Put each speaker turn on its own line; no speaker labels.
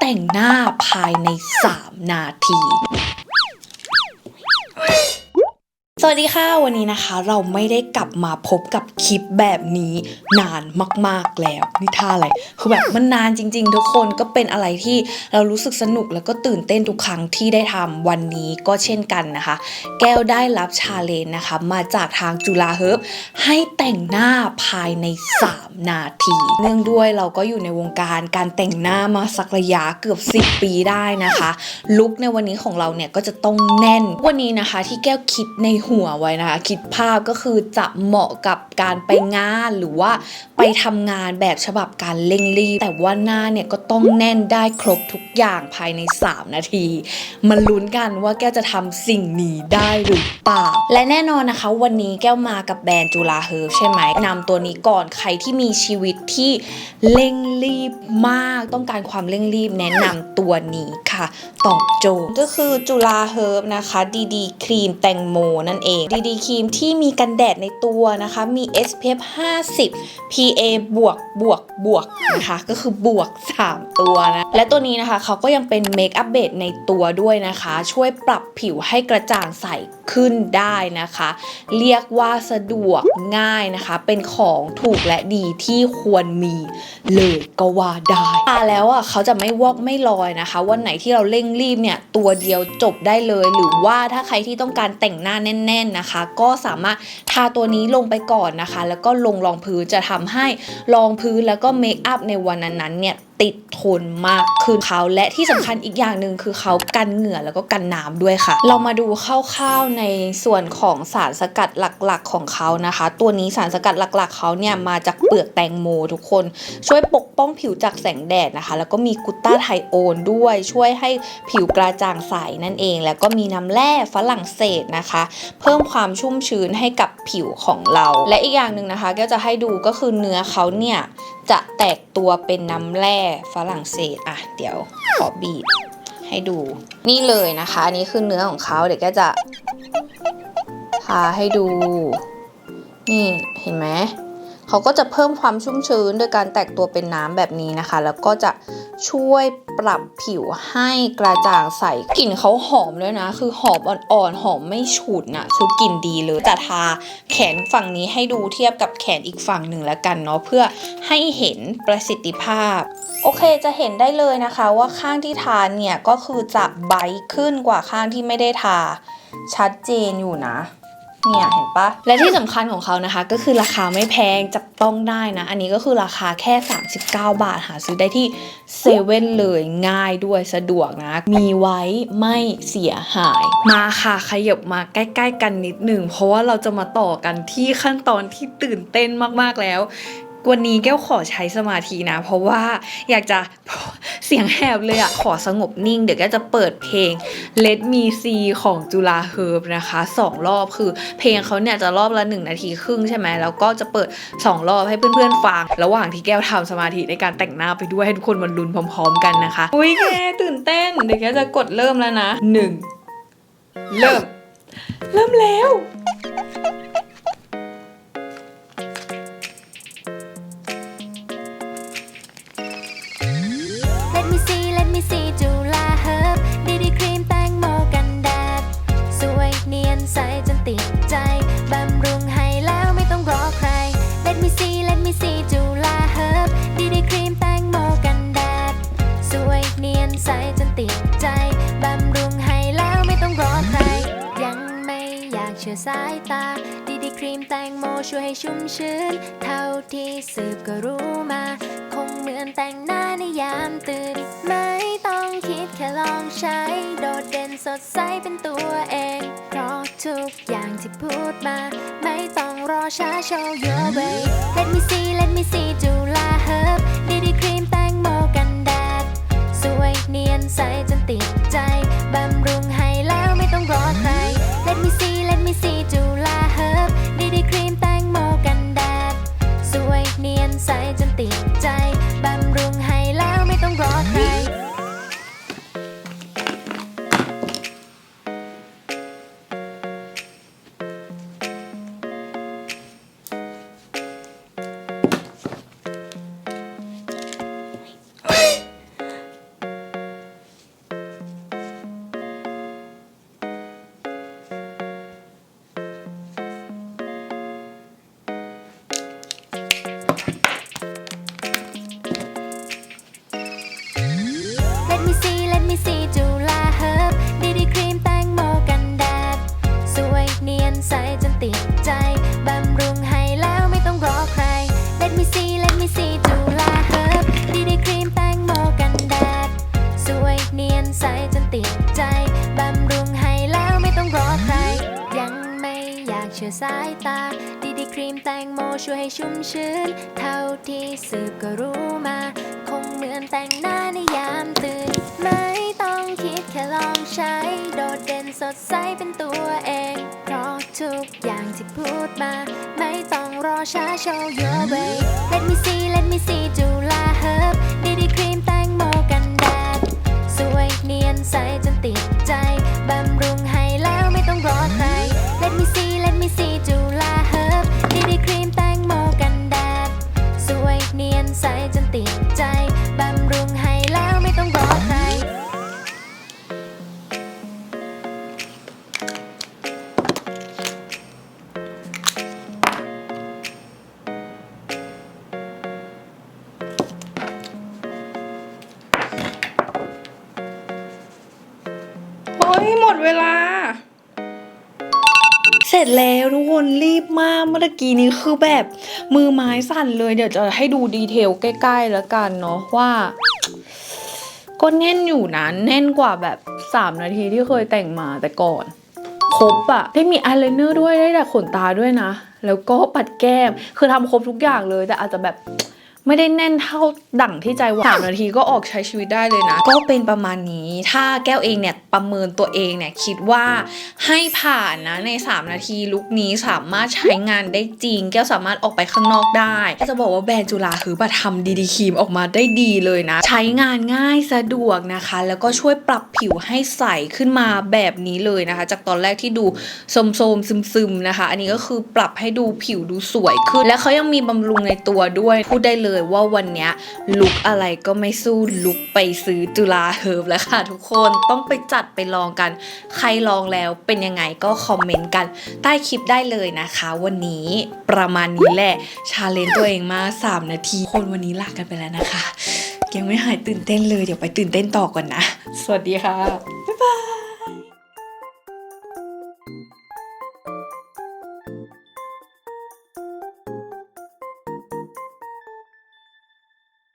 แต่งหน้าภายใน 3 นาที สวัสดีค่ะวันนี้นะคะ เราไม่ได้กลับมาพบกับคลิปแบบนี้นานมาก ๆแล้วนี่ท่าอะไรคือแบบมันนานจริง ๆ ทุกคนก็เป็นอะไรที่เรารู้สึกสนุกแล้วก็ตื่นเต้นทุกครั้งที่ได้ทำวันนี้ก็เช่นกันนะคะ แก้วได้รับชาเลนจ์นะคะ มาจากทางจุฬาเฮิร์บให้แต่งหน้าภายใน 3 นาที เนื่องด้วยเราก็อยู่ในวงการการแต่งหน้ามาสักระยะเกือบ 10 ปีได้นะคะลุคในวันนี้ของเราเนี่ยก็จะต้องแน่นวันนี้นะคะ ที่แก้วคิดในหัวไว้นะคะ คิดภาพก็คือจะเหมาะกับการไปงานหรือว่าไปทำงานแบบฉบับการเร่งรีบแต่ว่าหน้าเนี่ยก็ต้องแน่นได้ครบทุกอย่างภายใน 3 นาทีมาลุ้นกันว่าแก้วจะทำสิ่งนี้ได้หรือเปล่า และแน่นอนนะคะ วันนี้แก้วมากับแบรนด์จุฬาเฮิร์บใช่ไหมนำตัวนี้ก่อนใครที่มีชีวิตที่เร่งรีบมากต้องการความเร่งรีบแนะนำตัวนี้ค่ะ ตอบโจทย์ก็คือจุฬาเฮิร์บนะคะดีดีครีมแตงโมนั่นเองดีดีครีมที่มีกันแดดในตัวนะคะ มี SPF 50 PA บวกบวกบวกนะคะก็คือบวก 3 ตัวนะ และตัวนี้นะคะเขาก็ยังเป็นเมคอัพเบสในตัวด้วยนะคะ ช่วยปรับผิวให้กระจ่างใสขึ้นได้นะคะ เรียกว่าสะดวกง่ายนะคะ เป็นของถูกและดีที่ควรมีเลยก็ว่าได้ทาแล้วอะเขาจะไม่วอกไม่ลอยนะคะ วันไหนที่เราเร่งรีบเนี่ยตัวเดียวจบได้เลย หรือว่าถ้าใครที่ต้องการแต่งหน้าแน่นๆนะคะ ก็สามารถทาตัวนี้ลงไปก่อนนะคะ แล้วก็ลงรองพื้นจะทำให้รองพื้นแล้วก็เมคอัพในวันนั้นๆเนี่ย ติดทนมากขึ้นเขาและที่สำคัญอีกอย่างหนึ่งคือเขากันเหงื่อแล้วก็กันน้ำด้วยค่ะ เรามาดูคร่าวๆในส่วนของสารสกัดหลักๆของเขานะคะ ตัวนี้สารสกัดหลักๆเขาเนี่ยมาจากเปลือกแตงโมทุกคน ช่วยปกป้องผิวจากแสงแดดนะคะ แล้วก็มีกลูต้าไทโอนด้วยช่วยให้ผิวกระจ่างใสนั่นเอง แล้วก็มีน้ำแร่ฝรั่งเศสนะคะ เพิ่มความชุ่มชื้นให้กับผิวของเรา และอีกอย่างหนึ่งนะคะ ก็จะให้ดูก็คือเนื้อเขาเนี่ย จะแตกตัวเป็นน้ำแร่ฝรั่งเศสอะเดี๋ยวขอบีบให้ดู นี่เลยนะคะ อันนี้คือเนื้อของเขาเดี๋ยวก็จะทาให้ดู นี่เห็นไหม เขาก็จะเพิ่มความชุ่มชื้นโดยการแตกตัวเป็นน้ำแบบนี้นะคะ แล้วก็จะช่วยปรับผิวให้กระจ่างใสกลิ่นเขาหอมด้วยนะ คือหอมอ่อนๆหอมไม่ฉุนอะคือกลิ่นดีเลยแต่ทาแขนฝั่งนี้ให้ดูเทียบกับแขนอีกฝั่งหนึ่งแล้วกันเนาะเพื่อให้เห็นประสิทธิภาพโอเคจะเห็นได้เลยนะคะว่าข้างที่ทาเนี่ยก็คือจะไบขึ้นกว่าข้างที่ไม่ได้ทา ชัดเจนอยู่นะ เนี่ยเห็นปะและที่สำคัญของเขานะคะ ก็คือราคาไม่แพงจับต้องได้นะ อันนี้ก็คือราคาแค่ 39 บาทหาซื้อได้ที่เซเว่นเลยง่ายด้วยสะดวกนะ มีไว้ไม่เสียหาย มาค่ะขยบมาใกล้ ๆ กันนิดหนึ่ง เพราะว่าเราจะมาต่อกันที่ขั้นตอนที่ตื่นเต้นมากๆแล้ววันนี้แก้วขอใช้สมาธินะ เพราะว่าอยากจะ เสียงแหบเลยอะขอสงบนิ่ง เดี๋ยวแก็จะเปิดเพลง Let Me See ของจุฬาเฮิร์บนะคะสองรอบคือเพลงเขาเนี่ยจะรอบละหนึ่งนาทีครึ่งใช่ไหมแล้วก็จะเปิดสองรอบให้เพื่อนๆฟัง ระหว่างที่แก้วทำสมาธิในการแต่งหน้าไปด้วยให้ทุกคนมันลุ้นพร้อม ๆ กันนะคะ อุ้ยแกตื่นเต้น เดี๋ยวแกจะกดเริ่มแล้วนะหนึ่งเริ่ม เริ่มแล้ว
ใสจนติดใจบำรุงให้แล้วไม่ต้องรอใคร ยังไม่อยากเชื่อสายตา ดีดีครีมแตงโมช่วยให้ชุ่มชื้น เท่าที่สืบก็รู้มา คงเหมือนแต่งหน้าในยามตื่น ไม่ต้องคิดแค่ลองใช้ โดดเด่นสดใสเป็นตัวเอง เพราะทุกอย่างที่พูดมา ไม่ต้องรอช้า show your way Let me see Let me see จุฬาเฮิร์บดีดีครีมแตงโม อยากเชื่อสายตา ดีดีครีมแตงโมช่วยให้ชุ่มชื้น เท่าที่สืบก็รู้มา คงเหมือนแต่งหน้าในยามตื่น ไม่ต้องคิดแค่ลองใช้ โดดเด่นสดใสเป็นตัวเอง เพราะทุกอย่างที่พูดมา ไม่ต้องรอช้า show your way Let me see Let me see จุฬาเฮิร์บดีดีครี เวลา
เสร็จแล้วทุกคนรีบมากเมื่อกี้นี้คือแบบมือไม้สั่นเลยเดี๋ยวจะให้ดูดีเทลใกล้ๆแล้วกันเนาะว่าก็แน่นอยู่นะแน่นกว่าแบบ 3 นาทีที่เคยแต่งมาแต่ก่อน ครบอะได้มีอายไลเนอร์ด้วยได้แต่ขนตาด้วยนะ แล้วก็ปัดแก้ม คือทำครบทุกอย่างเลยแต่อาจจะแบบ ไม่ได้แน่นเท่าดั่งที่ใจหวังสามนาทีก็ออกใช้ชีวิตได้เลยนะ ก็เป็นประมาณนี้ ถ้าแก้วเองเนี่ยประเมินตัวเองเนี่ยคิดว่าให้ผ่านนะใน 3 นาทีลุคนี้สามารถใช้งานได้จริง แก้วสามารถออกไปข้างนอกได้ก็จะบอกว่าแบรนด์จุฬาคือบัทำดีดีครีมออกมาได้ดีเลยนะ ใช้งานง่ายสะดวกนะคะ แล้วก็ช่วยปรับผิวให้ใสขึ้นมาแบบนี้เลยนะคะ จากตอนแรกที่ดูโสมๆซึมๆนะคะ อันนี้ก็คือปรับให้ดูผิวดูสวยขึ้น และเขายังมีบำรุงในตัวด้วยพูดได้เลยว่าวันนี้ลุกอะไรก็ไม่สู้ลุกไปซื้อจุฬาเฮิร์บแล้วค่ะทุกคนต้องไปจัดไปลองกัน ใครลองแล้วเป็นยังไงก็คอมเมนต์กันใต้คลิปได้เลยนะคะ วันนี้ประมาณนี้แหละชาเลนจ์ตัวเองมา3 นาที คนวันนี้ลากันไปแล้วนะคะ ยังไม่หายตื่นเต้นเลยเดี๋ยวไปตื่นเต้นต่อก่อนนะ สวัสดีค่ะ